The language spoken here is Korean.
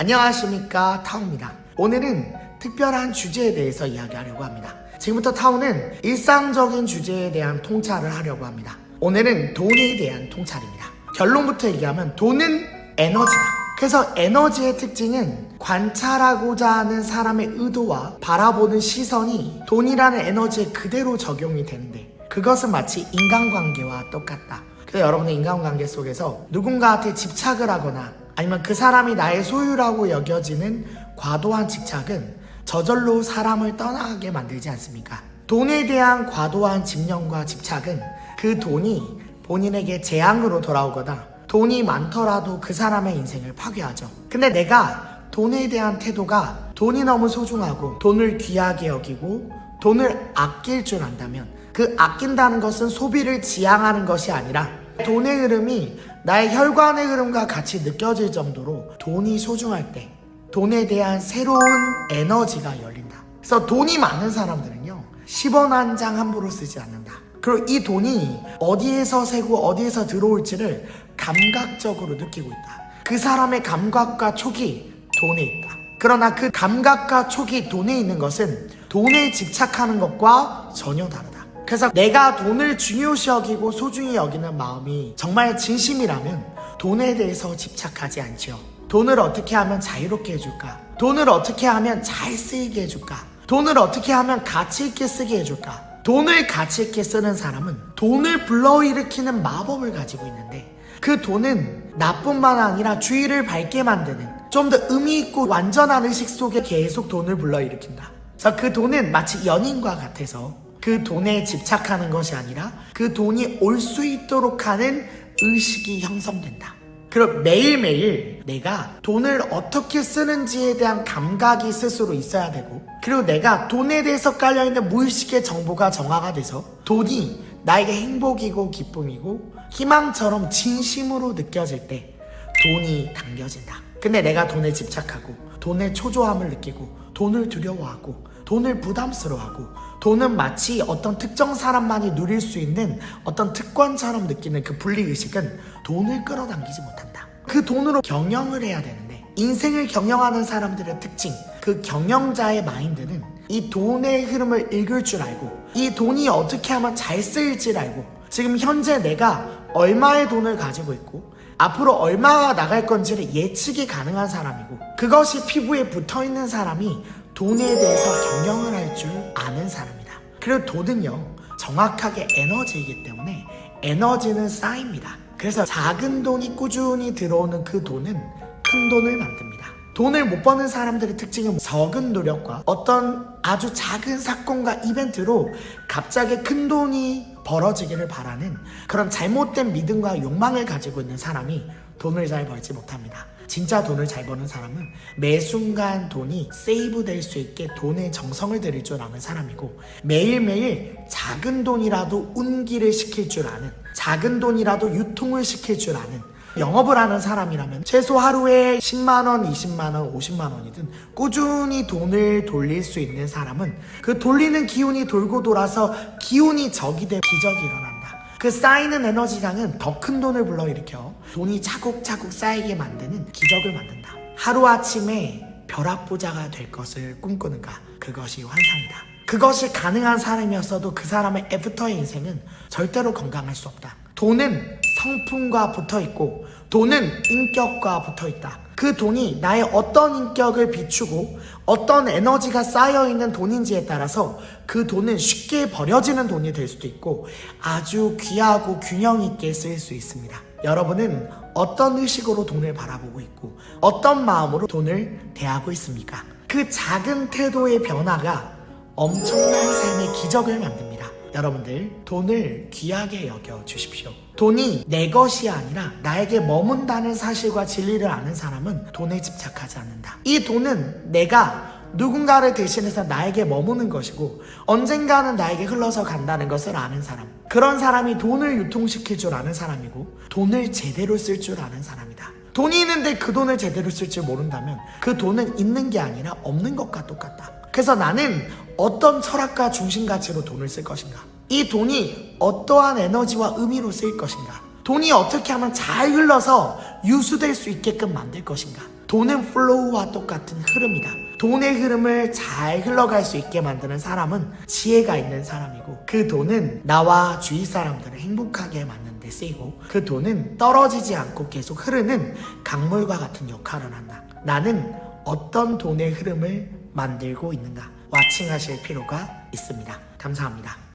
안녕하십니까 타오입니다. 오늘은 특별한 주제에 대해서 이야기하려고 합니다. 지금부터 타오는 일상적인 주제에 대한 통찰을 하려고 합니다. 오늘은 돈에 대한 통찰입니다. 결론부터 얘기하면 돈은 에너지다. 그래서 에너지의 특징은 관찰하고자 하는 사람의 의도와 바라보는 시선이 돈이라는 에너지에 그대로 적용이 되는데 그것은 마치 인간관계와 똑같다. 그래서 여러분의 인간관계 속에서 누군가한테 집착을 하거나 아니면 그 사람이 나의 소유라고 여겨지는 과도한 집착은 저절로 사람을 떠나게 만들지 않습니까? 돈에 대한 과도한 집념과 집착은 그 돈이 본인에게 재앙으로 돌아오거나 돈이 많더라도 그 사람의 인생을 파괴하죠. 근데 내가 돈에 대한 태도가 돈이 너무 소중하고 돈을 귀하게 여기고 돈을 아낄 줄 안다면 그 아낀다는 것은 소비를 지향하는 것이 아니라 돈의 흐름이 나의 혈관의 흐름과 같이 느껴질 정도로 돈이 소중할 때 돈에 대한 새로운 에너지가 열린다. 그래서 돈이 많은 사람들은요, 10원 한 장 함부로 쓰지 않는다. 그리고 이 돈이 어디에서 새고 어디에서 들어올지를 감각적으로 느끼고 있다. 그 사람의 감각과 촉이 돈에 있다. 그러나 그 감각과 촉이 돈에 있는 것은 돈에 집착하는 것과 전혀 다르다. 그래서 내가 돈을 중요시 여기고 소중히 여기는 마음이 정말 진심이라면 돈에 대해서 집착하지 않죠. 돈을 어떻게 하면 자유롭게 해줄까? 돈을 어떻게 하면 잘 쓰이게 해줄까? 돈을 어떻게 하면 가치 있게 쓰게 해줄까? 돈을 가치 있게 쓰는 사람은 돈을 불러일으키는 마법을 가지고 있는데 그 돈은 나뿐만 아니라 주위를 밝게 만드는 좀 더 의미 있고 완전한 의식 속에 계속 돈을 불러일으킨다. 그래서 그 돈은 마치 연인과 같아서 그 돈에 집착하는 것이 아니라 그 돈이 올 수 있도록 하는 의식이 형성된다. 그럼 매일매일 내가 돈을 어떻게 쓰는지에 대한 감각이 스스로 있어야 되고, 그리고 내가 돈에 대해서 깔려있는 무의식의 정보가 정화가 돼서 돈이 나에게 행복이고 기쁨이고 희망처럼 진심으로 느껴질 때 돈이 당겨진다. 근데 내가 돈에 집착하고 돈의 초조함을 느끼고 돈을 두려워하고 돈을 부담스러워하고 돈은 마치 어떤 특정 사람만이 누릴 수 있는 어떤 특권처럼 느끼는 그 분리의식은 돈을 끌어당기지 못한다. 그 돈으로 경영을 해야 되는데 인생을 경영하는 사람들의 특징, 그 경영자의 마인드는 이 돈의 흐름을 읽을 줄 알고 이 돈이 어떻게 하면 잘 쓰일지를 알고 지금 현재 내가 얼마의 돈을 가지고 있고 앞으로 얼마가 나갈 건지를 예측이 가능한 사람이고 그것이 피부에 붙어 있는 사람이 돈에 대해서 경영을 할 줄 아는 사람이다. 그리고 돈은요, 정확하게 에너지이기 때문에 에너지는 쌓입니다. 그래서 작은 돈이 꾸준히 들어오는 그 돈은 큰 돈을 만듭니다. 돈을 못 버는 사람들의 특징은 적은 노력과 어떤 아주 작은 사건과 이벤트로 갑자기 큰 돈이 벌어지기를 바라는 그런 잘못된 믿음과 욕망을 가지고 있는 사람이 돈을 잘 벌지 못합니다. 진짜 돈을 잘 버는 사람은 매 순간 돈이 세이브 될 수 있게 돈에 정성을 들일 줄 아는 사람이고 매일매일 작은 돈이라도 운기를 시킬 줄 아는 작은 돈이라도 유통을 시킬 줄 아는 영업을 하는 사람이라면 최소 하루에 10만원, 20만원, 50만원이든 꾸준히 돈을 돌릴 수 있는 사람은 그 돌리는 기운이 돌고 돌아서 기운이 적이 돼 기적이 일어난다. 그 쌓이는 에너지량은 더 큰 돈을 불러일으켜 돈이 차곡차곡 쌓이게 만드는 기적을 만든다. 하루아침에 벼락부자가 될 것을 꿈꾸는가? 그것이 환상이다. 그것이 가능한 사람이었어도 그 사람의 애프터의 인생은 절대로 건강할 수 없다. 돈은 성품과 붙어 있고 돈은 인격과 붙어 있다. 그 돈이 나의 어떤 인격을 비추고 어떤 에너지가 쌓여 있는 돈인지에 따라서 그 돈은 쉽게 버려지는 돈이 될 수도 있고 아주 귀하고 균형 있게 쓰일 수 있습니다. 여러분은 어떤 의식으로 돈을 바라보고 있고 어떤 마음으로 돈을 대하고 있습니까? 그 작은 태도의 변화가 엄청난 삶의 기적을 만듭니다. 여러분들 돈을 귀하게 여겨 주십시오. 돈이 내 것이 아니라 나에게 머문다는 사실과 진리를 아는 사람은 돈에 집착하지 않는다. 이 돈은 내가 누군가를 대신해서 나에게 머무는 것이고 언젠가는 나에게 흘러서 간다는 것을 아는 사람. 그런 사람이 돈을 유통시킬 줄 아는 사람이고 돈을 제대로 쓸 줄 아는 사람이다. 돈이 있는데 그 돈을 제대로 쓸 줄 모른다면 그 돈은 있는 게 아니라 없는 것과 똑같다. 그래서 나는 어떤 철학과 중심 가치로 돈을 쓸 것인가? 이 돈이 어떠한 에너지와 의미로 쓰일 것인가? 돈이 어떻게 하면 잘 흘러서 유수될 수 있게끔 만들 것인가? 돈은 플로우와 똑같은 흐름이다. 돈의 흐름을 잘 흘러갈 수 있게 만드는 사람은 지혜가 있는 사람이고 그 돈은 나와 주위 사람들을 행복하게 만드는 데 쓰이고 그 돈은 떨어지지 않고 계속 흐르는 강물과 같은 역할을 한다. 나는 어떤 돈의 흐름을 만들고 있는가? 와칭하실 필요가 있습니다. 감사합니다.